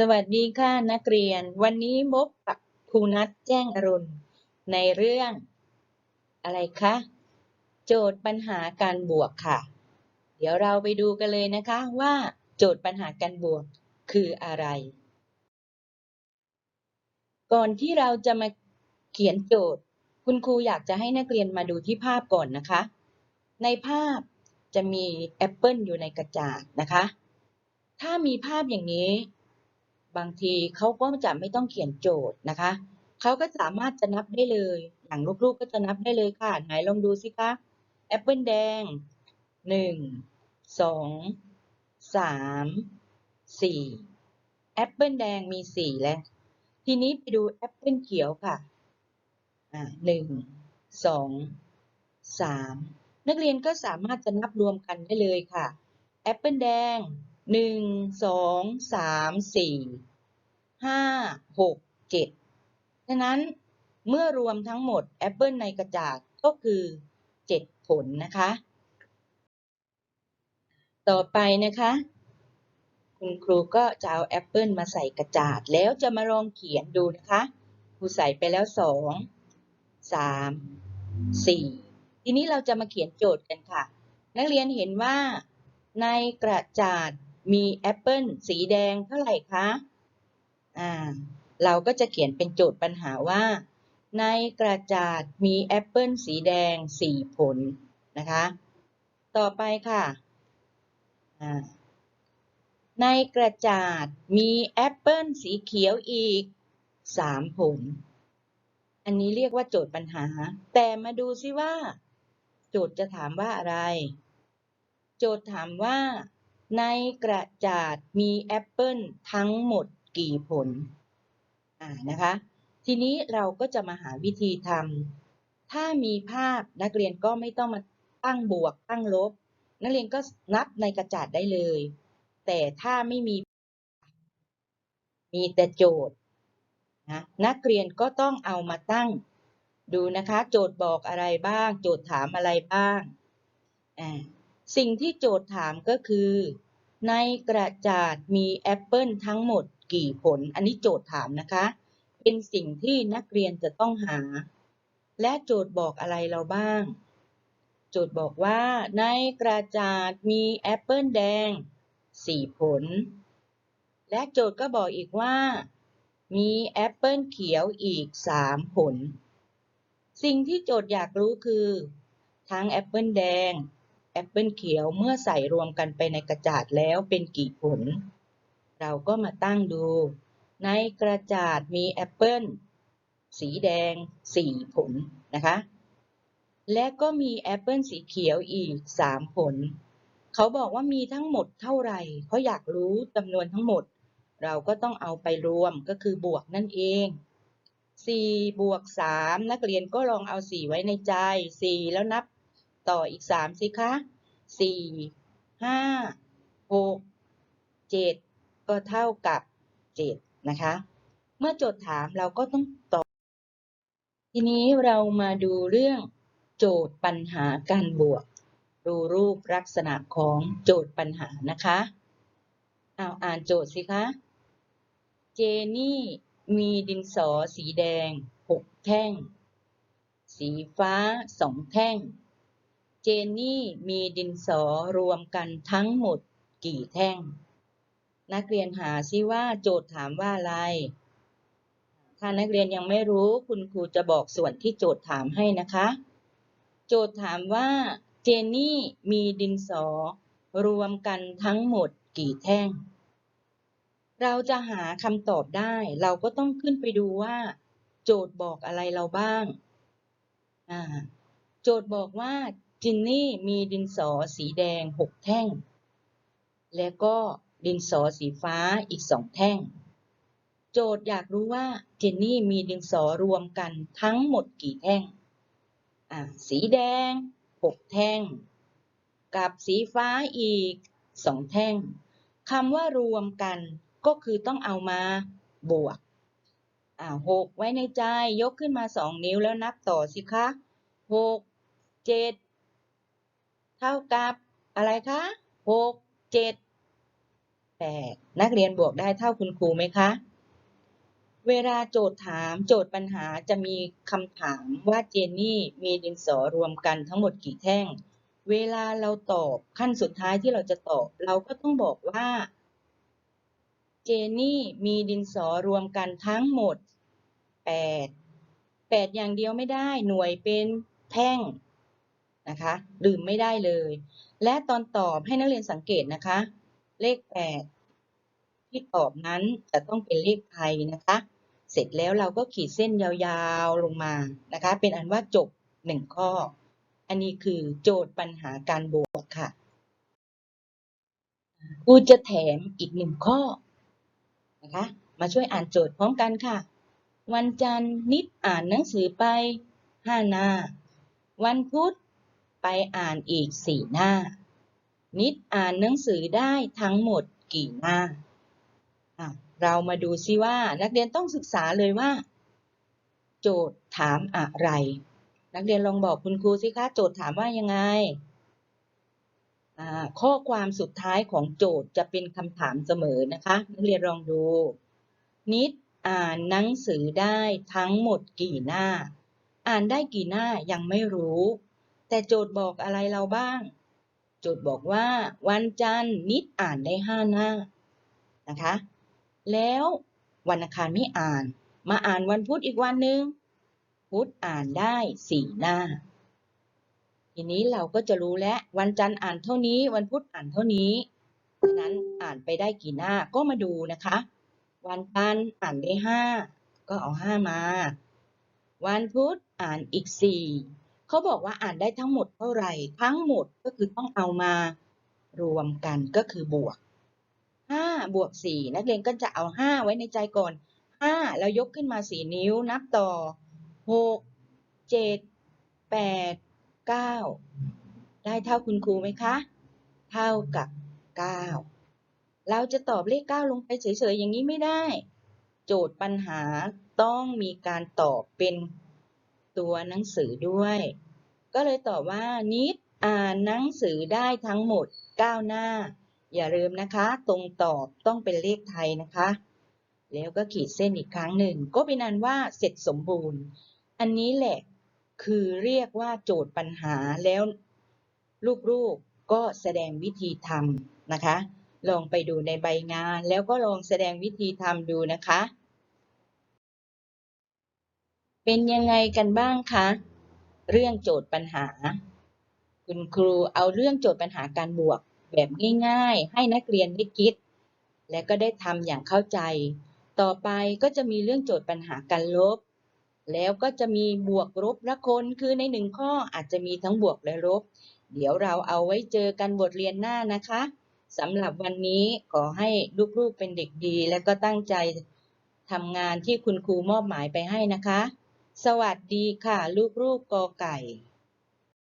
สวัสดีค่ะนักเรียน วันนี้พบกับครูนัทแจ้งอรุณ ในเรื่องอะไรคะโจทย์ปัญหาการบวกค่ะ เดี๋ยวเราไปดูกันเลยนะคะว่า โจทย์ปัญหาการบวกคืออะไร ก่อนที่เราจะมาเขียนโจทย์ คุณครูอยากจะให้นักเรียนมาดูที่ภาพก่อนนะคะ ในภาพจะมีแอปเปิลอยู่ในกระจาดนะคะ ถ้ามีภาพอย่างนี้ บางทีเขาก็จะไม่ต้องเขียนโจทย์นะคะเขาก็สามารถจะนับได้เลยอย่างลูกๆก็จะนับได้เลยค่ะ ไหนลองดูสิคะแอปเปิลแดงหนึ่งสองสามสี่แอปเปิลแดงมีสี่แล้ว ทีนี้ไปดูแอปเปิลเขียวค่ะอ่าหนึ่งสองสามนักเรียนก็สามารถจะนับรวมกันได้เลยค่ะแอปเปิลแดง หนึ่งสองสามสี่ห้าหกเจ็ดฉะนั้นเมื่อรวมทั้งหมดแอปเปิลในกระจาดก็คือเจ็ดผลนะคะ ต่อไปนะคะ คุณครูก็จะเอาแอปเปิลมาใส่กระจาดแล้วจะมาลองเขียนดูนะคะ ครูใส่ไปแล้วสองสามสี่ทีนี้เราจะมาเขียนโจทย์กันค่ะ นักเรียนเห็นว่าในกระจาด มีแอปเปิลสีแดงเท่าไหร่คะอ่าเราก็จะเขียนเป็นโจทย์ปัญหาว่า ในกระจาดมีแอปเปิลสีแดงสี่ผลนะคะ ต่อไปค่ะอ่าในกระจาดมีแอปเปิลสีเขียวอีกสามผล อันนี้เรียกว่าโจทย์ปัญหา แต่มาดูซิว่า โจทย์จะถามว่าอะไร โจทย์ถามว่า ในกระจาดมีแอปเปิลทั้งหมดกี่ผล อ่านะคะ ทีนี้เราก็จะมาหาวิธีทำ ถ้ามีภาพนักเรียนก็ไม่ต้องมาตั้งบวกตั้งลบ นักเรียนก็นับในกระจาดได้เลย แต่ถ้าไม่มี มีแต่โจทย์นะนักเรียนก็ต้องเอามาตั้ง ดูนะคะ โจทย์บอกอะไรบ้าง โจทย์ถามอะไรบ้าง อ่า สิ่งที่โจทย์ถามก็คือ ในกระจาดมีแอปเปิลทั้งหมดกี่ผล อันนี้โจทย์ถามนะคะ เป็นสิ่งที่นักเรียนจะต้องหา และโจทย์บอกอะไรเราบ้าง โจทย์บอกว่า ในกระจาดมีแอปเปิลแดง 4 ผล และโจทย์ก็บอกอีกว่า มีแอปเปิลเขียวอีก 3 ผล สิ่งที่โจทย์อยากรู้คือ ทั้งแอปเปิลแดง แอปเปิลเขียวเมื่อใส่รวมกันไปในกระจาดแล้วเป็นกี่ผล เราก็มาตั้งดู ในกระจาดมีแอปเปิลสีแดง 4 ผลนะคะ และก็มีแอปเปิลสีเขียวอีก 3 ผล เขาบอกว่ามีทั้งหมดเท่าไหร่เขาอยากรู้จำนวนทั้งหมด เราก็ต้องเอาไปรวมก็คือบวกนั่นเอง4บวก3นักเรียนก็ลองเอา 4 ไว้ในใจ 4 แล้วนับ ต่ออีก3สิคะ4 5 6 7ก็เท่ากับ7นะคะ เมื่อโจทย์ถามเราก็ต้องตอบ ทีนี้เรามาดูเรื่องโจทย์ปัญหาการบวก ดูรูปลักษณะของโจทย์ปัญหานะคะเอาอ่านโจทย์สิคะ เจนี่มีดินสอสีแดง6แท่ง สีฟ้า2แท่ง เจนนี่มีดินสอรวมกันทั้งหมดกี่แท่ง นักเรียนหาซิว่าโจทย์ถามว่าอะไร ถ้านักเรียนยังไม่รู้คุณครูจะบอกส่วนที่โจทย์ถามให้นะคะ โจทย์ถามว่าเจนนี่มีดินสอรวมกันทั้งหมดกี่แท่ง เราจะหาคำตอบได้ เราก็ต้องขึ้นไปดูว่า โจทย์บอกอะไรเราบ้าง โจทย์บอกว่า จินนี่มีดินสอสีแดง6แท่ง และก็ดินสอสีฟ้าอีก2แท่ง โจทย์อยากรู้ว่าเจนนี่มีดินสอรวมกันทั้งหมดกี่แท่ง อ่า สีแดง6แท่ง กับสีฟ้าอีก2แท่งคำว่ารวมกันก็คือต้องเอามาบวก อ่าหกไว้ในใจยกขึ้นมาสองนิ้วแล้วนับต่อสิคะหกเจ็ด เท่ากับอะไรคะหกเจ็ดแปดนักเรียนบวกได้เท่าคุณครูไหมคะ เวลาโจทย์ถามโจทย์ปัญหาจะมีคำถามว่าเจนนี่มีดินสอรวมกันทั้งหมดกี่แท่ง เวลาเราตอบขั้นสุดท้ายที่เราจะตอบ เราก็ต้องบอกว่า เจนนี่มีดินสอรวมกันทั้งหมดแปดแปดอย่างเดียวไม่ได้หน่วยเป็นแท่ง นะคะลืมไม่ได้เลย และตอนตอบให้นักเรียนสังเกตนะคะ เลขแปดที่ตอบนั้นจะต้องเป็นเลขไทยนะคะ เสร็จแล้วเราก็ขีดเส้นยาวๆลงมานะคะ เป็นอันว่าจบหนึ่งข้อ อันนี้คือโจทย์ปัญหาการบวกค่ะครูจะแถมอีกหนึ่งข้อนะคะ มาช่วยอ่านโจทย์พร้อมกันค่ะ วันจันทร์นิดอ่านหนังสือไปห้าหน้า วันพุธ ไปอ่านอีกสี่หน้า นิดอ่านหนังสือได้ทั้งหมดกี่หน้า เรามาดูซิว่านักเรียนต้องศึกษาเลยว่า โจทย์ถามอะไร นักเรียนลองบอกคุณครูสิคะโจทย์ถามว่ายังไง ข้อความสุดท้ายของโจทย์จะเป็นคำถามเสมอนะคะ นักเรียนลองดู นิดอ่านหนังสือได้ทั้งหมดกี่หน้า อ่านได้กี่หน้ายังไม่รู้ แต่โจทย์บอกอะไรเราบ้าง โจทย์บอกว่าวันจันทร์นิดอ่านได้ห้าหน้านะคะ แล้ววันอังคารไม่อ่าน มาอ่านวันพุธอีกวันหนึ่งพุธอ่านได้สี่หน้า ทีนี้เราก็จะรู้แล้ววันจันทร์อ่านเท่านี้ วันพุธอ่านเท่านี้ฉะนั้นอ่านไปได้กี่หน้าก็มาดูนะคะ วันจันทร์อ่านได้ห้าก็เอาห้ามา วันพุธอ่านอีกสี่ เขาบอกว่าอ่านได้ทั้งหมดเท่าไหร่ทั้งหมดก็คือต้องเอามารวมกันก็คือบวกห้าบวกสี่นักเรียนก็จะเอาห้าไว้ในใจก่อนห้าแล้วยกขึ้นมาสี่นิ้วนับต่อหกเจ็ดแปดเก้าได้เท่าคุณครูไหมคะ เท่ากับเก้าเราจะตอบเลขเก้าลงไปเฉยๆ อย่างนี้ไม่ได้ โจทย์ปัญหาต้องมีการตอบเป็น ตัวหนังสือด้วย ก็เลยตอบว่านิดอ่านหนังสือได้ทั้งหมด 9 หน้า อย่าลืมนะคะ ตรงตอบต้องเป็นเลขไทยนะคะ แล้วก็ขีดเส้นอีกครั้งหนึ่ง ก็เป็นอันว่าเสร็จสมบูรณ์ อันนี้แหละคือเรียกว่าโจทย์ปัญหาแล้วลูกๆก็แสดงวิธีทำนะคะ ลองไปดูในใบงานแล้วก็ลองแสดงวิธีทำดูนะคะ เป็นยังไงกันบ้างคะ เรื่องโจทย์ปัญหา คุณครูเอาเรื่องโจทย์ปัญหาการบวกแบบง่ายๆ ให้นักเรียนได้คิด และก็ได้ทำอย่างเข้าใจ ต่อไปก็จะมีเรื่องโจทย์ปัญหาการลบ แล้วก็จะมีบวกลบละคนคือในหนึ่งข้ออาจจะมีทั้งบวกและลบ เดี๋ยวเราเอาไว้เจอกันบทเรียนหน้านะคะสำหรับวันนี้ขอให้ลูกๆเป็นเด็กดี และก็ตั้งใจทำงานที่คุณครูมอบหมายไปให้นะคะ สวัสดีค่ะลูกๆกอไก่